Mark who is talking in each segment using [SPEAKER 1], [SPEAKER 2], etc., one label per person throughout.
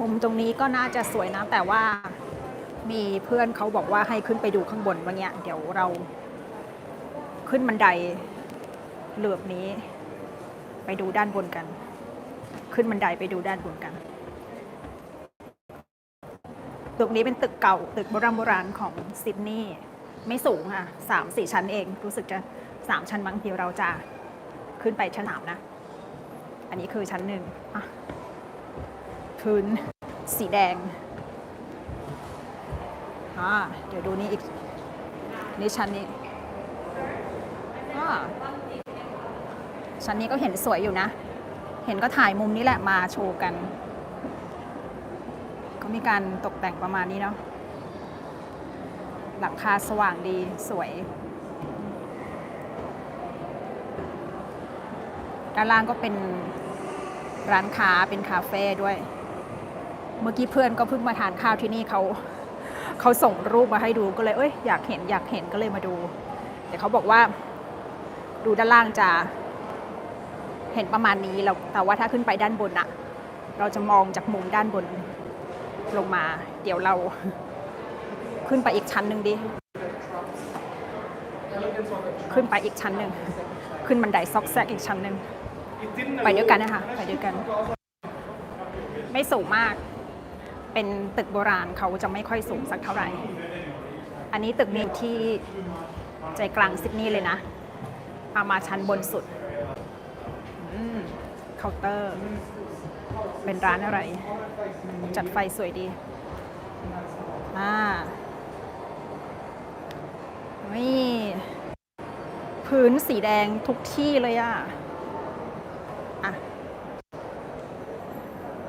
[SPEAKER 1] มุมตรงนี้ก็น่าจะสวยนะ แต่ว่ามีเพื่อนเขาบอกว่าให้ขึ้นไปดูข้างบนว่าเนี้เดี๋ยวเราขึ้นบันไดเหลือบนี้ ไปดูด้านบนกัน ขึ้นบันไดไปดูด้านบนกันตึกนี้เป็นตึกเก่าตึกโบราณโบราณของซิดนีย์ไม่สูงค่ะสามสี่ชั้นเอง รู้สึกจะสามชั้นบางทีเราจะขึ้นไปชั้นสามนะ อันนี้คือชั้นหนึ่งอะ พื้นสีแดงอ่าเดี๋ยวดูนี่อีก นี่ชั้นนี้อ่าชั้นนี้ก็เห็นสวยอยู่นะ เห็นก็ถ่ายมุมนี้แหละมาโชว์กัน ก็มีการตกแต่งประมาณนี้เนาะ หลังคาสว่างดีสวยด้านล่างก็เป็นร้านค้าเป็นคาเฟ่ด้วย เมื่อกี้เพื่อนก็เพิ่งมาทานข้าวที่นี่เขาเขาส่งรูปมาให้ดูก็เลยเอ้ยอยากเห็นอยากเห็นก็เลยมาดู แต่เขาบอกว่าดูด้านล่างจะเห็นประมาณนี้แล้วแต่ว่าถ้าขึ้นไปด้านบนอะเราจะมองจากมุมด้านบนลงมา เดี๋ยวเราขึ้นไปอีกชั้นหนึ่งดิ ขึ้นไปอีกชั้นหนึ่ง ขึ้นบันไดซอกแซกอีกชั้นหนึ่ง ไปด้วยกันนะคะ ไปด้วยกัน ไม่สูงมาก เป็นตึกโบราณเขาจะไม่ค่อยสูงสักเท่าไหร่ อันนี้ตึกนี้ที่ใจกลางซิดนีย์เลยนะเอามาชั้นบนสุดเคาน์เตอร์ เป็นร้านอะไร จัดไฟสวยดีอ่านี่พื้นสีแดงทุกที่เลยอะอะ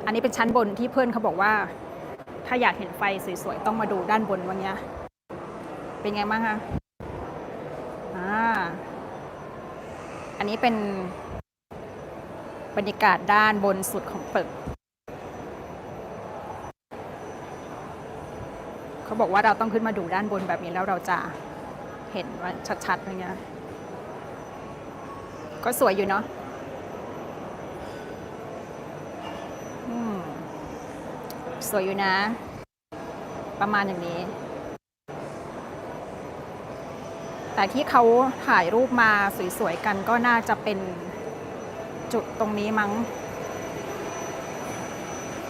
[SPEAKER 1] อันนี้เป็นชั้นบนที่เพื่อนเขาบอกว่า ถ้าอยากเห็นไฟสวยๆ ต้องมาดูด้านบนวันนี้ เป็นไงบ้างคะอ่าอันนี้เป็นบรรยากาศด้านบนสุดของตึก เขาบอกว่าเราต้องขึ้นมาดูด้านบนแบบนี้แล้วเราจะเห็นว่าชัดๆอย่างเงี้ยก็สวยอยู่เนาะอืม สวยอยู่นะ ประมาณอย่างนี้ แต่ที่เขาถ่ายรูปมาสวยๆกันก็น่าจะเป็นจุดตรงนี้มั้ง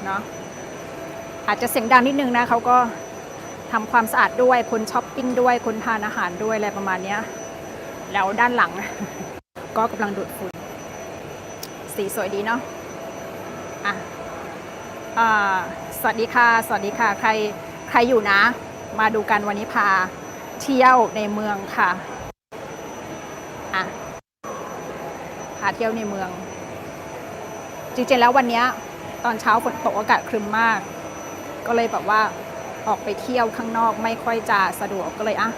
[SPEAKER 1] เนาะอาจจะเสียงดังนิดนึงนะเขาก็ทำความสะอาดด้วยคนช้อปปิ้งด้วยคนทานอาหารด้วยอะไรประมาณนี้แล้วด้านหลัง ก็กำลังดูดฝุ่นสีสวยดีเนาะ สวัสดีค่ะ สวัสดีค่ะ ใครใครอยู่นะ มาดูกันวันนี้พาเที่ยวในเมืองค่ะอะพาเที่ยวในเมือง จริงๆแล้ววันนี้ตอนเช้าฝนตกอากาศครึมมาก ก็เลยแบบว่าออกไปเที่ยวข้างนอกไม่ค่อยจะสะดวกก็เลยอะ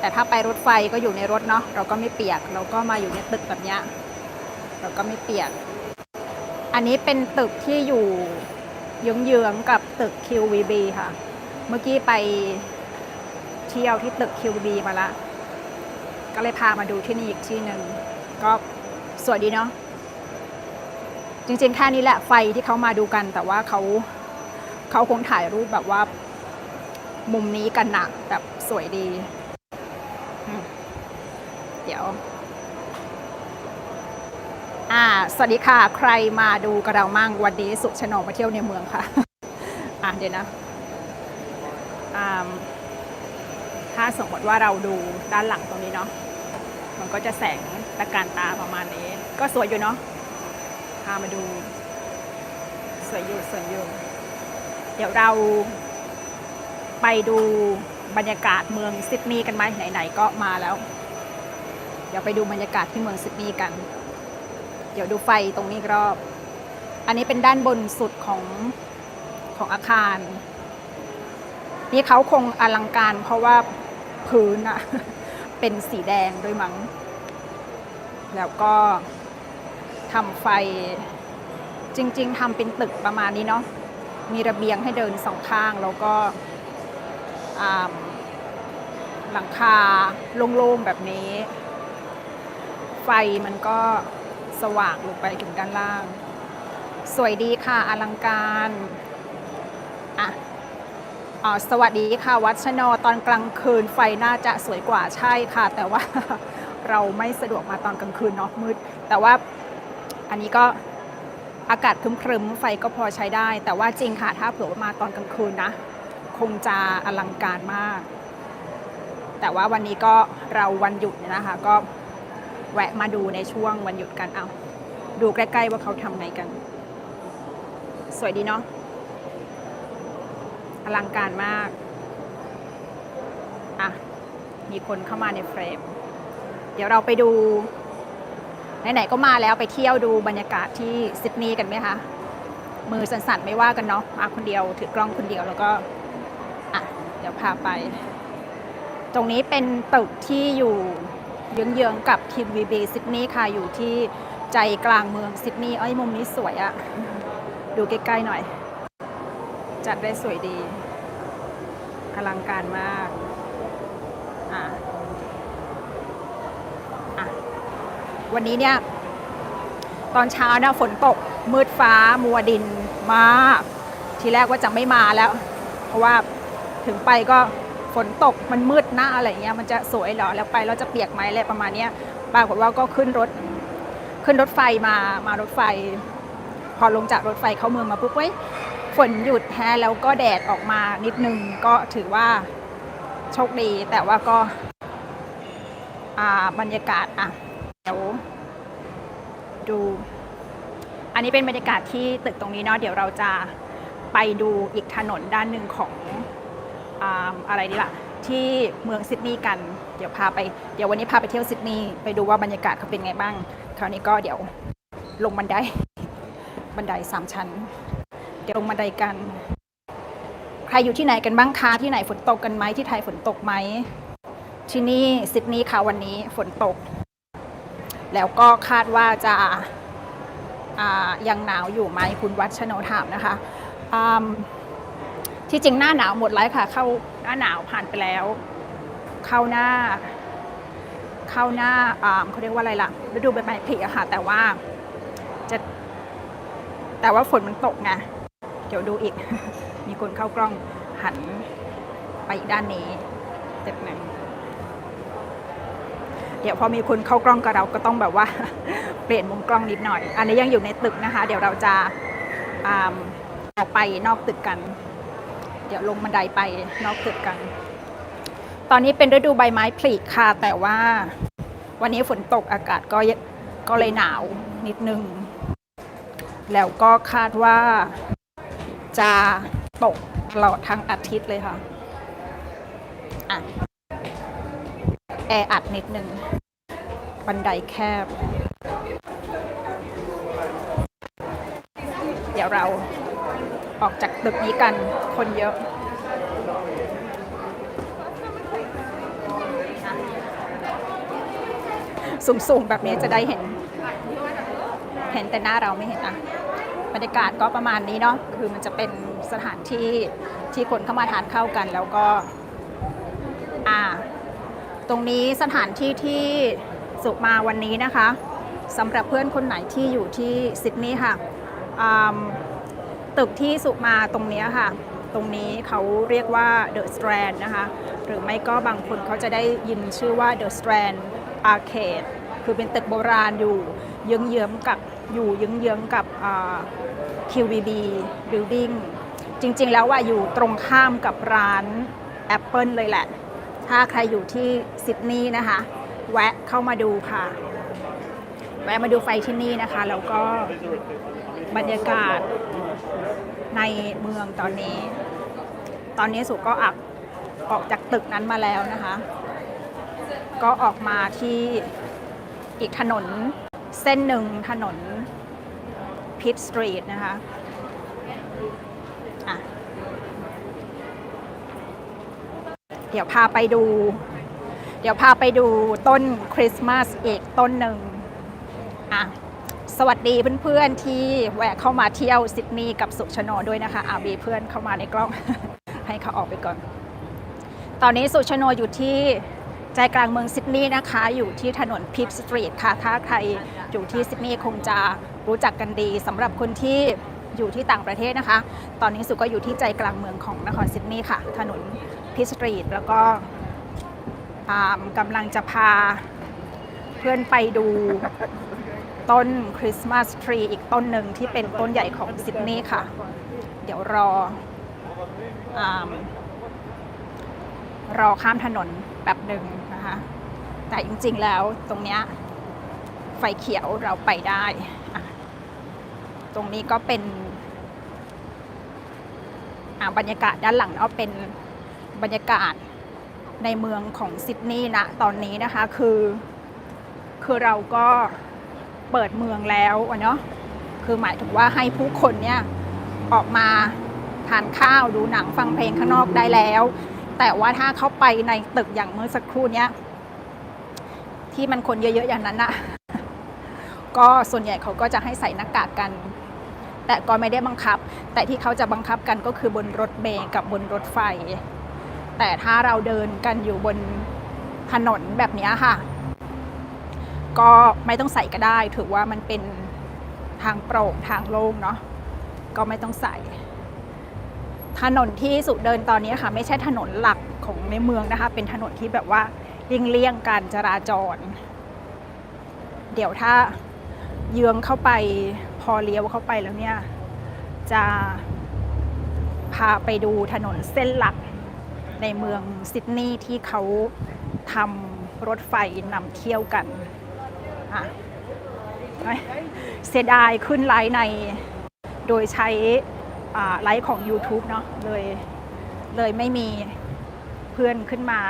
[SPEAKER 1] แต่ถ้าไปรถไฟก็อยู่ในรถเนาะเราก็ไม่เปียก เราก็มาอยู่ในตึกแบบเนี้ยเราก็ไม่เปียก อันนี้เป็นตึกที่อยู่เยื้องๆกับตึก QVB ค่ะ เมื่อกี้ไปเที่ยวที่ตึก QVB มาละ ก็เลยพามาดูที่นี่อีกที่หนึ่งก็สวยดีเนาะ จริงๆ แค่นี้แหละไฟที่เขามาดูกัน แต่ว่าเขาเขาคงถ่ายรูปแบบว่า มุมนี้กันหนะแบบสวยดี เดี๋ยว อ่าสวัสดีค่ะ ใครมาดูกับเรามั่งวันนี้สุชนองมาเที่ยวในเมืองค่ะ อะเดี๋ยวนะอ่าถ้าสมมติว่าเราดูด้านหลังตรงนี้เนาะ มันก็จะแสงตะการตาประมาณนี้ ก็สวยอยู่เนาะพามาดู สวยอยู่สวยอยู่ เดี๋ยวเราไปดูบรรยากาศเมืองซิดนีย์กันไหมไหนๆก็มาแล้ว เดี๋ยวไปดูบรรยากาศที่เมืองซิดนีย์กัน เดี๋ยวดูไฟตรงนี้อีกรอบ อันนี้เป็นด้านบนสุดของของอาคาร นี่เขาคงอลังการเพราะว่าพื้นอะเป็นสีแดงด้วยมั้ง แล้วก็ทำไฟจริง ๆทำเป็นตึกประมาณนี้เนาะ มีระเบียงให้เดินสองข้างแล้วก็หลังคาโล่งๆแบบนี้ ไฟมันก็ สว่างลงไปถึงด้านล่าง สวยดีค่ะอลังการอะอ๋อสวัสดีค่ะ วัดชโนตอนกลางคืนไฟน่าจะสวยกว่าใช่ค่ะ แต่ว่าเราไม่สะดวกมาตอนกลางคืนเนาะมืด แต่ว่าอันนี้ก็อากาศครึมๆไฟก็พอใช้ได้ แต่ว่าจริงค่ะถ้าเผื่อว่ามาตอนกลางคืนนะ คงจะอลังการมาก แต่ว่าวันนี้ก็เราวันหยุดนะคะก็ แวะมาดูในช่วงวันหยุดกันเอาดูใกล้ๆว่าเขาทำไงกัน สวยดีเนาะอลังการมาก อะ มีคนเข้ามาในเฟรม เดี๋ยวเราไปดู ไหนๆก็มาแล้วไปเที่ยวดูบรรยากาศที่ซิดนีย์กันไหมคะ มือสั่นๆไม่ว่ากันเนาะมาคนเดียวถือกล้องคนเดียวแล้วก็ อะ เดี๋ยวพาไป ตรงนี้เป็นตึกที่อยู่ เยื้องๆกับ QVB ซิดนีย์ค่ะอยู่ที่ใจกลางเมืองซิดนีย์เอ้ยมุมนี้สวยอะดูใกล้ๆหน่อย จัดได้สวยดีอลังการมากอะอะวันนี้เนี่ยตอนเช้าเนี่ยฝนตกมืดฟ้ามัวดินมาก ทีแรกว่าจะไม่มาแล้ว เพราะว่าถึงไปก็ ฝนตกมันมืดหนะอะไรเงี้ยมันจะสวยเหรอแล้วไปเราจะเปียกไหมอะไรประมาณเนี้ยปรากฏว่าก็ขึ้นรถขึ้นรถไฟมามารถไฟ พอลงจากรถไฟเข้าเมืองมาปุ๊บเว้ยฝนหยุดแฮแล้วก็แดดออกมานิดนึงก็ถือว่าโชคดีแต่ว่าก็าบรรยากาศอะเดี๋ยวดู อันนี้เป็นบรรยากาศที่ตึกตรงนี้เนาะเดี๋ยวเราจะไปดูอีกถนนด้านหนึ่งของ อะไรดีล่ะ ที่เมืองซิดนีย์กัน เดี๋ยวพาไป เดี๋ยววันนี้พาไปเที่ยวซิดนีย์ไปดูว่าบรรยากาศเขาเป็นไงบ้าง คราวนี้ก็เดี๋ยวลงบันได บันไดสามชั้น เดี๋ยวลงบันไดกัน ใครอยู่ที่ไหนกันบ้างคะ ที่ไหนฝนตกกันไหมที่ไทยฝนตกไหม ที่นี่ซิดนีย์ค่ะวันนี้ฝนตก แล้วก็คาดว่าจะยังหนาวอยู่ไหมคุณวัชโนถามนะคะอืม ที่จริงหน้าหนาวหมดแล้วค่ะ เข้าหน้าหนาวผ่านไปแล้ว เข้าหน้า เข้าหน้าอ่าเขาเรียกว่าอะไรล่ะฤดูใบไม้ผลิอะค่ะ แต่ว่าจะ แต่ว่าฝนมันตกไงเดี๋ยวดูอีก มีคนเข้ากล้องหันไปอีกด้านนี้เต็มหนึ่งเดี๋ยวพอมีคนเข้ากล้องกับเราก็ต้องแบบว่า เปลี่ยนมุมกล้องนิดหน่อย อันนี้ยังอยู่ในตึกนะคะ เดี๋ยวเราจะอ่าออกไปนอกตึกกัน ดี๋ยวลงบันไดไปนอกตึกกัน ตอนนี้เป็นฤดูใบไม้ผลิค่ะ แต่ว่าวันนี้ฝนตกอากาศก็ก็เลยหนาวนิดนึง แล้วก็คาดว่าจะตกตลอดทั้งอาทิตย์เลยค่ะอะ แออัดนิดนึง บันไดแคบ เดี๋ยวเรา ออกจากตึกนี้กันคนเยอะสูงๆ แบบนี้จะได้เห็น เห็นแต่หน้าเราไม่เห็นอะบรรยากาศก็ประมาณนี้เนาะคือมันจะเป็นสถานที่ที่คนเข้ามาทานข้าวกัน แล้วก็อ่า ตรงนี้สถานที่ที่สุมาวันนี้นะคะสำหรับเพื่อนคนไหนที่อยู่ที่ซิดนีย์ค่ะอ่า ตึกที่สุมาตรงนี้ค่ะ ตรงนี้เขาเรียกว่า The Strand นะคะ หรือไม่ก็บางคนเขาจะได้ยินชื่อว่า The Strand Arcade คือเป็นตึกโบราณอยู่เยื้องๆกับอยู่เยื้องๆกับ QVB Building จริงๆ แล้วว่าอยู่ตรงข้ามกับร้าน Apple เลยแหละ ถ้าใครอยู่ที่ซิดนีย์นะคะ แวะเข้ามาดูค่ะ แวะมาดูไฟที่นี่นะคะ แล้วก็บรรยากาศ ในเมืองตอนนี้ ตอนนี้สุก็อักออกจากตึกนั้นมาแล้วนะคะ ก็ออกมาที่อีกถนนเส้นหนึ่งถนนพิทสตรีทนะคะะเดี๋ยวพาไปดู เดี๋ยวพาไปดูต้นคริสต์มาสอีกต้นหนึ่งอะ สวัสดีเพื่อนๆที่แวะเข้ามาเที่ยวซิดนีย์กับสุชโนด้วยนะคะอามีเพื่อนเข้ามาในกล้อง ให้เขาออกไปก่อน ตอนนี้สุชโนอยู่ที่ใจกลางเมืองซิดนีย์นะคะ อยู่ที่ถนนพิทสตรีทค่ะ ถ้าใครอยู่ที่ซิดนีย์คงจะรู้จักกันดีสำหรับคนที่อยู่ที่ต่างประเทศนะคะ ตอนนี้สุก็อยู่ที่ใจกลางเมืองของนครซิดนีย์ค่ะ ถนนพิสตรีทแล้วก็อ่ากำลังจะพาเพื่อนไปดู ต้นคริสต์มาสทรีอีกต้นหนึ่งที่เป็นต้นใหญ่ของซิดนีย์ค่ะ เดี๋ยวรออรอข้ามถนนแบบหนึ่งนะคะ แต่จริงๆแล้วตรงเนี้ยไฟเขียวเราไปได้ ตรงนี้ก็เป็นบรรยากาศด้านหลังเนาเป็นบรรยากาศในเมืองของซิดนีย์นะตอนนี้นะคะคือ คือเราก็ เปิดเมืองแล้วเนาะคือหมายถึงว่าให้ผู้คนเนี่ยออกมาทานข้าวดูหนังฟังเพลงข้างนอกได้แล้ว แต่ว่าถ้าเข้าไปในตึกอย่างเมื่อสักครู่เนี้ยที่มันคนเยอะๆอย่างนั้นนะก็ส่วนใหญ่เขาก็จะให้ใส่หน้ากากกัน แต่ก็ไม่ได้บังคับ แต่ที่เขาจะบังคับกันก็คือบนรถเมล์กับบนรถไฟ แต่ถ้าเราเดินกันอยู่บนถนนแบบนี้ค่ะ ก็ไม่ต้องใส่ก็ได้ ถือว่ามันเป็นทางโปร่งทางโล่งเนาะก็ไม่ต้องใส่ ถนนที่สุเดินตอนนี้ค่ะ ไม่ใช่ถนนหลักของในเมืองนะคะ เป็นถนนที่แบบว่าเลี่ยงเลี่ยงๆการจราจร เดี๋ยวถ้าเยื้องเข้าไปพอเลี้ยวเข้าไปแล้วเนี่ย จะพาไปดูถนนเส้นหลักในเมืองซิดนีย์ที่เขาทำรถไฟนำเที่ยวกัน อะเสียดายขึ้นไลฟ์ในโดยใช้ไลฟ์ของ YouTube เนาะเลยเลยไม่มีเพื่อนขึ้นมา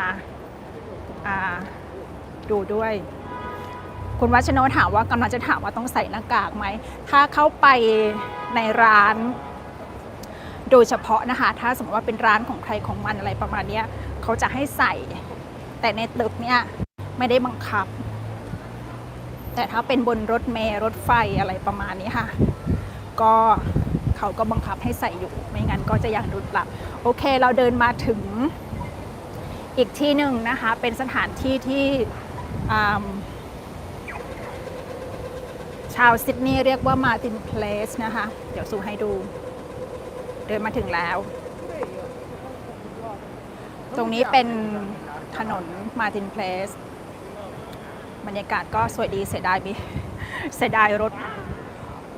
[SPEAKER 1] าดูด้วย คุณวัชโนถามว่ากำลังจะถามว่าต้องใส่หน้ากากไหม ถ้าเข้าไปในร้าน โดยเฉพาะนะคะ ถ้าสมมติว่าเป็นร้านของใครของมันอะไรประมาณนี้เขาจะให้ใส่ แต่ในตึกเนี่ยไม่ได้บังคับ แต่ถ้าเป็นบนรถเมล์รถไฟอะไรประมาณนี้ค่ะ ก็เขาก็บังคับให้ใส่อยู่ไม่งั้นก็จะยังดุดหลับ โอเคเราเดินมาถึงอีกที่หนึ่งนะคะ เป็นสถานที่ที่ชาวซิดนีย์เรียกว่ามาตินเพลสนะคะ เดี๋ยวสูให้ดู เดินมาถึงแล้ว ตรงนี้เป็นถนนมาตินเพลส บรรยากาศก็สวยดีเสียดายมีเสียดายรถ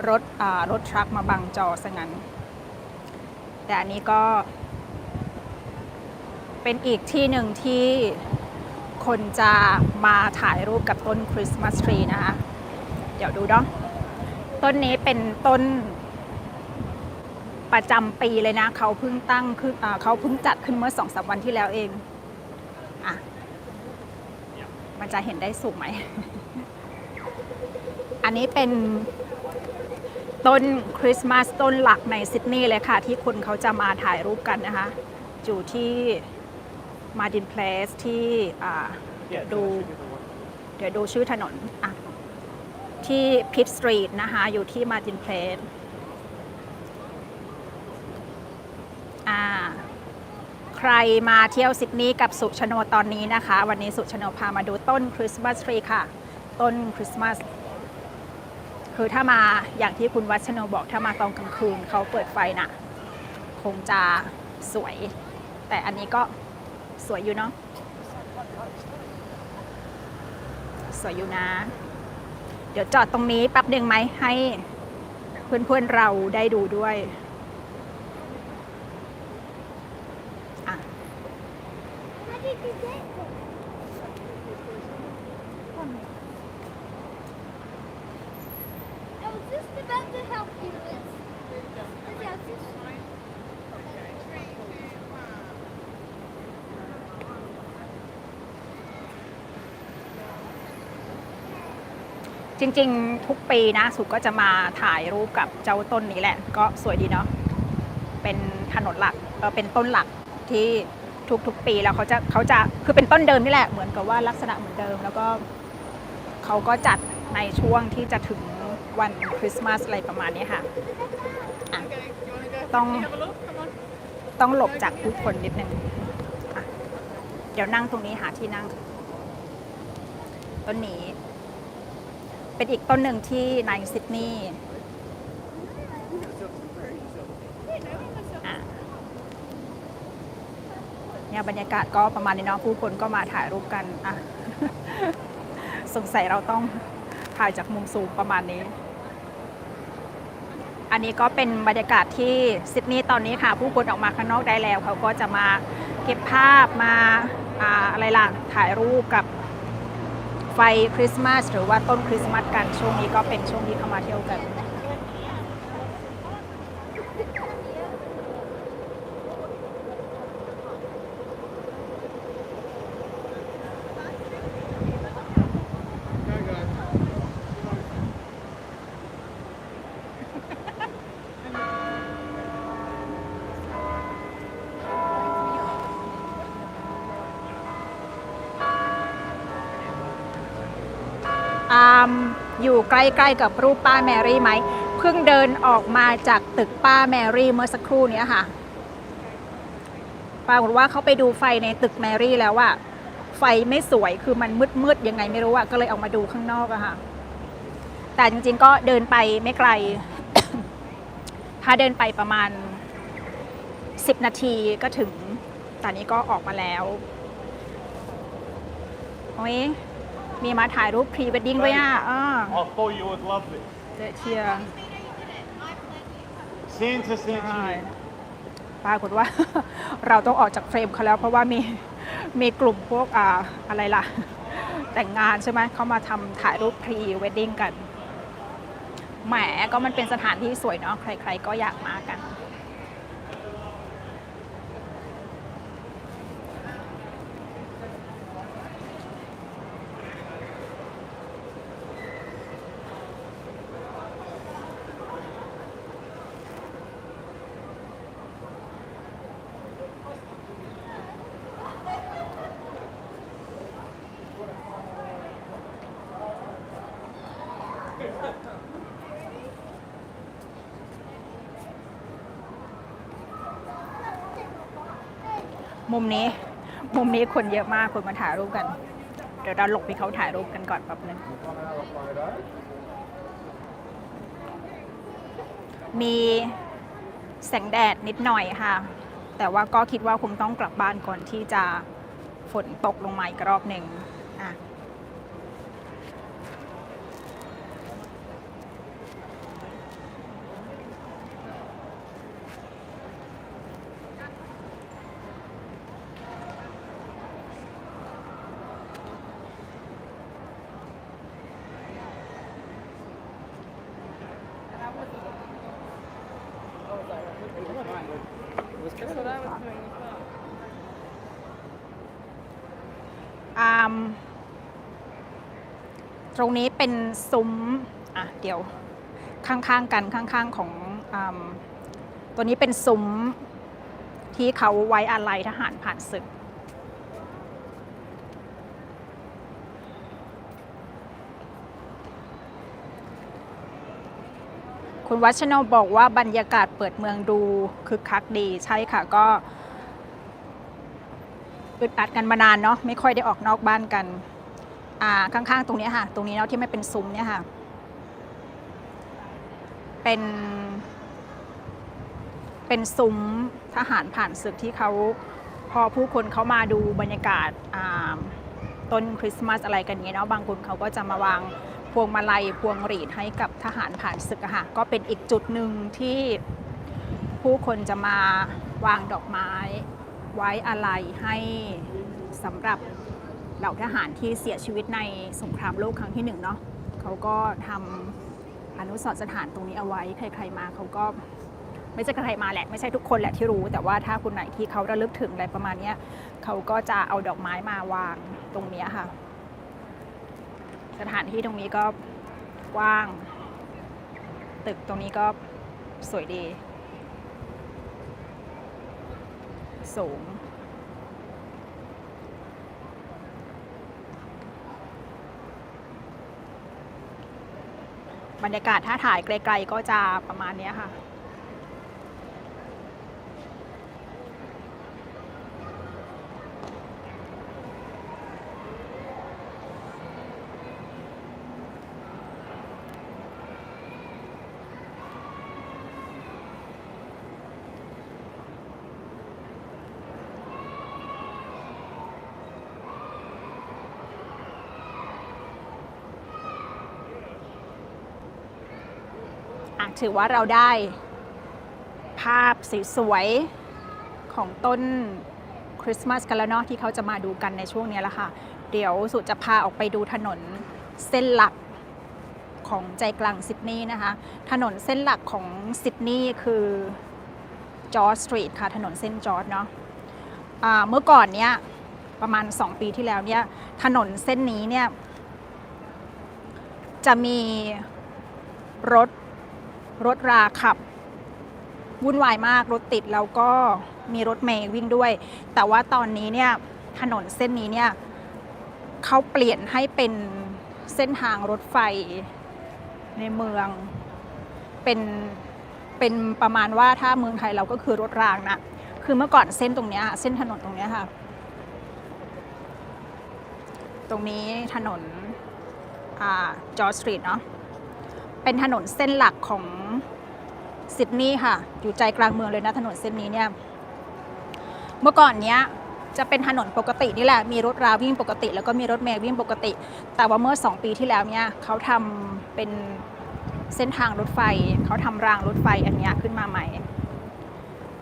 [SPEAKER 1] รถรถทรัคมาบังจอซะงั้น แต่อันนี้ก็ เป็นอีกที่หนึ่งที่คนจะมาถ่ายรูปกับต้นคริสต์มาสทรีนะคะ เดี๋ยวดูเนาะต้นนี้เป็นต้นประจำปีเลยนะ เขาเพิ่งตั้งขึ้นเขาเพิ่งจัดขึ้นเมื่อสองสามวันที่แล้วเอง อะ มันจะเห็นได้สูงไหม อันนี้เป็นต้นคริสต์มาสต้นหลักในซิดนีย์เลยค่ะ ที่คนเขาจะมาถ่ายรูปกันนะคะ อยู่ที่มาดินเพลสที่อ่าเดี๋ยวดูเดี๋ยวดูชื่อถนนอะที่พิทสตรีทนะคะ อยู่ที่มา r ินเพลสอ่า ใค รมาเที่ยวซิดนีย์กับสุชโนตอนนี้นะคะ วันนี้สุชโนพามาดูต้นคริสต์มาสทรีค่ะ ต้นคริสต์มาสคือถ้ามาอย่างที่คุณวัชโนบอกถ้ามาตอนกลางคืนเขาเปิดไฟน่ะ คงจะสวย แต่อันนี้ก็สวยอยู่เนาะสวยอยู่นะ เดี๋ยวจอดตรงนี้แป๊บหนึ่งไหมให้เพื่อนๆเราได้ดูด้วย จริงๆ ทุกปีนะสุก็จะมาถ่ายรูปกับเจ้าต้นนี้แหละ ก็สวยดีเนาะเป็นถนนหลักเป็นต้นหลักที่ทุกๆปีแล้วเขาจะเขาจะคือเป็นต้นเดิมนี่แหละเหมือนกับว่าลักษณะเหมือนเดิม แล้วก็เขาก็จัดในช่วงที่จะถึงวันคริสต์มาสอะไรประมาณนี้ค่ะะต้องต้องหลบจากผู้คนนิดนึงเดี๋ยวนั่งตรงนี้หาที่นั่ง ต้นนี้ เป็นอีกต้นหนึ่งที่ในซิดนีย์เนี่ยบรรยากาศก็ประมาณนี้เนาะผู้คนก็มาถ่ายรูปกันอะสงสัยเราต้องถ่ายจากมุมสูงประมาณนี้ อันนี้ก็เป็นบรรยากาศที่ซิดนีย์ตอนนี้ค่ะ ผู้คนออกมาข้างนอกได้แล้ว เขาก็จะมาเก็บภาพมาอ่าอะไรล่ะถ่ายรูปกับ ไฟคริสต์มาสหรือว่าต้นคริสต์มาสกันช่วงนี้ก็เป็นช่วงที่เข้ามาเที่ยวกัน อามอยู่ ใกล้ ๆ กับรูปป้าแมรี่ไหมเพิ่งเดินออกมาจากตึกป้าแมรี่เมื่อสักครู่นี้ค่ะปรากฏว่าเขาไปดูไฟในตึกแมรี่แล้วว่า ไฟไม่สวยคือมันมืดๆยังไงไม่รู้อะก็เลยออกมาดูข้างนอกอะค่ะ แต่จริงๆก็เดินไปไม่ไกล ถ้าเดินไปประมาณ 10 นาทีก็ถึงตอนนี้ก็ออกมาแล้ว โอ้ย มีมาถ่ายรูปพรีเวดดิ้งด้วยอะอ่า
[SPEAKER 2] I thought you would love it.
[SPEAKER 1] เดเชีย
[SPEAKER 2] Santa sent
[SPEAKER 1] ใช่
[SPEAKER 2] you.
[SPEAKER 1] ปรากฏว่า เราต้องออกจากเฟรมเขาแล้ว เพราะว่ามีมีกลุ่มพวกอ่าอะไรล่ะ แต่งงานใช่ไหมเขามาทำถ่ายรูปพรีเวดดิ้งกัน แหมก็มันเป็นสถานที่สวยเนาะใคร ๆ ก็อยากมากัน มุมนี้ มุมนี้คนเยอะมากคนมาถ่ายรูปกัน เดี๋ยวเราหลบให้เขาถ่ายรูปกันก่อนแป๊บนึงมีแสงแดดนิดหน่อยค่ะ แต่ว่าก็คิดว่าคงต้องกลับบ้านก่อนที่จะฝนตกลงมาอีกรอบหนึ่ง ตรงนี้เป็นซุ้มอะเดี๋ยวข้างๆกันข้างๆของอตัวนี้เป็นซุ้มที่เขาไว้อาลัยทหารผ่านศึก คุณวัชโนบอกว่าบรรยากาศเปิดเมืองดูคึกคักดีใช่ค่ะก็ อึดอัดกันมานานเนาะไม่ค่อยได้ออกนอกบ้านกัน อ่าข้างๆ ตรงนี้ค่ะ ตรงนี้เนาะที่ไม่เป็นซุ้มเนี่ยค่ะ เป็น เป็นซุ้มทหารผ่านศึกที่เขาพอผู้คนเขามาดูบรรยากาศอ่าต้นคริสต์มาสอะไรกันเงี้ยเนาะบางคนเขาก็จะมาวางพวงมาลัยพวงหรีดให้กับทหารผ่านศึกอะค่ะก็เป็นอีกจุดหนึ่งที่ผู้คนจะมาวางดอกไม้ ไว้อาลัยให้สำหรับเหล่าทหารที่เสียชีวิตในสงครามโลกครั้งที่หนึ่งเนาะเขาก็ทำอนุสรณ์สถานตรงนี้เอาไว้ ใครๆมาเขาก็ไม่ใช่ใครมาแหละไม่ใช่ทุกคนแหละที่รู้ แต่ว่าถ้าคนไหนที่เขาระลึกถึงอะไรประมาณนี้เขาก็จะเอาดอกไม้มาวางตรงนี้ค่ะ สถานที่ตรงนี้ก็กว้าง ตึกตรงนี้ก็สวยดี สูง บรรยากาศถ้าถ่ายไกลๆก็จะประมาณนี้ค่ะ ถือว่าเราได้ ภาพสวยๆของต้นคริสต์มาสกันแล้วเนาะที่เขาจะมาดูกันในช่วงนี้ละค่ะ เดี๋ยวสุจะพาออกไปดูถนนเส้นหลักของใจกลางซิดนีย์นะคะ ถนนเส้นหลักของซิดนีย์คือจอร์จสตรีทค่ะ ถนนเส้นจอร์จเนาะอ่าเมื่อก่อนเนี้ยประมาณ 2 ปีที่แล้วเนี่ยถนนเส้นนี้เนี่ยจะมีรถ รถราขับ วุ่นวายมากรถติดแล้วก็มีรถเมย์วิ่งด้วย แต่ว่าตอนนี้เนี่ยถนนเส้นนี้เนี่ยเขาเปลี่ยนให้เป็นเส้นทางรถไฟในเมืองเป็นเป็นประมาณว่าถ้าเมืองไทยเราก็คือรถรางนะคือเมื่อก่อนเส้นตรงนี้เส้นถนนตรงนี้ค่ะ ตรงนี้ถนนจอร์จสตรีทเนาะเป็นถนนเส้นหลักของ ซิดนีย์ค่ะ อยู่ใจกลางเมืองเลยนะถนนเส้นนี้เนี่ย เมื่อก่อนเนี้ยจะเป็นถนนปกตินี่แหละ มีรถราวิ่งปกติ แล้วก็มีรถเมล์วิ่งปกติ แต่ว่าเมื่อ 2 ปีที่แล้วเนี่ยเขาทำเป็นเส้นทางรถไฟ เขาทำรางรถไฟอันนี้ขึ้นมาใหม่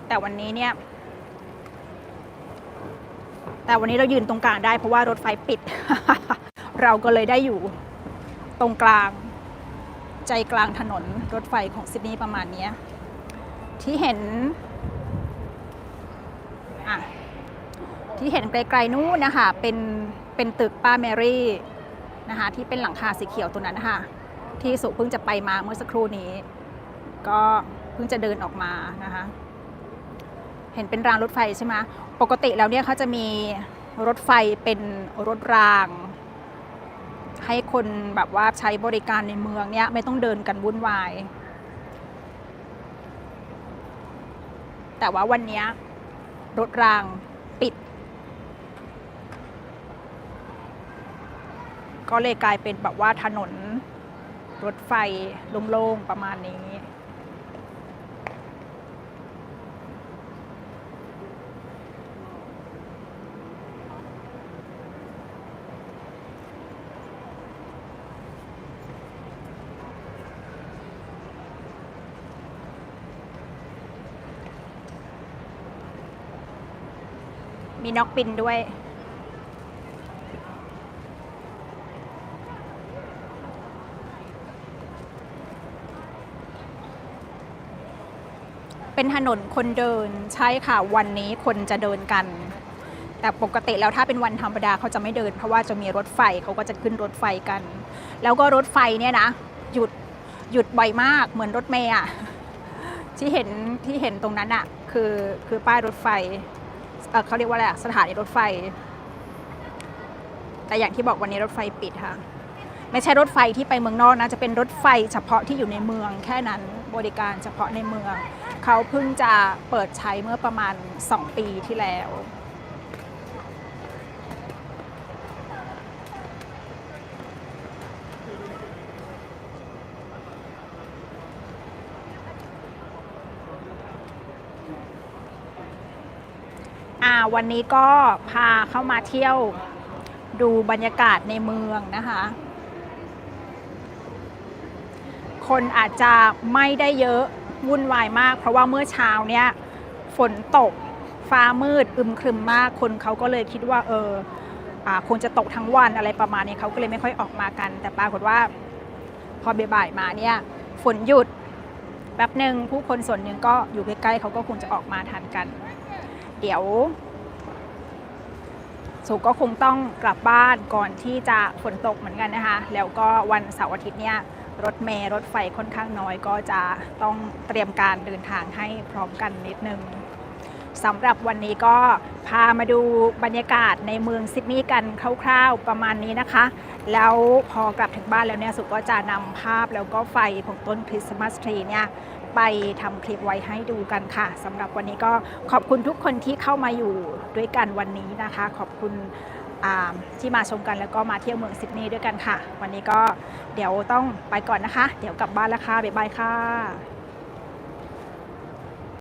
[SPEAKER 1] แต่วันนี้เนี่ย แต่วันนี้เรายืนตรงกลางได้เพราะว่ารถไฟปิด เราก็เลยได้อยู่ตรงกลาง ใจกลางถนนรถไฟของซิดนีย์ประมาณนี้ที่เห็นที่เห็นไกลๆนู้นนะคะเป็นเป็นตึกป้าแมรี่นะคะที่เป็นหลังคาสีเขียวตัวนั้นนะคะที่สุเพิ่งจะไปมาเมื่อสักครู่นี้ ก็เพิ่งจะเดินออกมานะคะเห็นเป็นรางรถไฟใช่ไหมปกติแล้วเนี่ยเขาจะมีรถไฟเป็นรถราง ให้คนแบบว่าใช้บริการในเมืองเนี้ยไม่ต้องเดินกันวุ่นวาย แต่ว่าวันนี้รถรางปิด ก็เลยกลายเป็นแบบว่าถนนรถไฟโล่งๆประมาณนี้ มีนกบินด้วย เป็นถนนคนเดินใช่ค่ะวันนี้คนจะเดินกัน แต่ปกติแล้วถ้าเป็นวันธรรมดาเขาจะไม่เดิน เพราะว่าจะมีรถไฟเขาก็จะขึ้นรถไฟกัน แล้วก็รถไฟเนี่ยนะ หยุดหยุดบ่อยมากเหมือนรถเมย์อะที่เห็นที่เห็นตรงนั้นอะคือคือป้ายรถไฟ เอ่อเขาเรียกว่าอะไรอะสถานีรถไฟ แต่อย่างที่บอกวันนี้รถไฟปิดค่ะ ไม่ใช่รถไฟที่ไปเมืองนอกนะ จะเป็นรถไฟเฉพาะที่อยู่ในเมือง แค่นั้นบริการเฉพาะในเมือง เขาเพิ่งจะเปิดใช้เมื่อประมาณ 2 ปีที่แล้ว วันนี้ก็พาเข้ามาเที่ยวดูบรรยากาศในเมืองนะคะ คนอาจจะไม่ได้เยอะวุ่นวายมาก เพราะว่าเมื่อเช้าเนี้ยฝนตกฟ้ามืดอึมครึมมาก คนเขาก็เลยคิดว่าเออคงจะตกทั้งวันอะไรประมาณนี้เขาก็เลยไม่ค่อยออกมากัน แต่ปรากฏว่าพอบ่ายมาเนี่ยฝนหยุดแป๊บหนึ่งผู้คนส่วนหนึ่งก็อยู่ใกล้ๆเขาก็คงจะออกมาทันกัน เดี๋ยว สุก็คงต้องกลับบ้านก่อนที่จะฝนตกเหมือนกันนะคะ แล้วก็วันเสาร์อาทิตย์เนี่ยรถเมล์รถไฟค่อนข้างน้อยก็จะต้องเตรียมการเดินทางให้พร้อมกันนิดนึงสำหรับวันนี้ก็พามาดูบรรยากาศในเมืองซิดนีย์กันคร่าวๆประมาณนี้นะคะ แล้วพอกลับถึงบ้านแล้วเนี่ยสุก็จะนำภาพแล้วก็ไฟของต้นคริสต์มาสทรีเนี่ย ไปทำคลิปไว้ให้ดูกันค่ะสำหรับวันนี้ก็ขอบคุณทุกคนที่เข้ามาอยู่ด้วยกันวันนี้นะคะ ขอบคุณที่มาชมกันแล้วก็มาเที่ยวเมืองซิดนีย์ด้วยกันค่ะ วันนี้ก็เดี๋ยวต้องไปก่อนนะคะ เดี๋ยวกลับบ้านแล้วค่ะบ๊ายบายค่ะ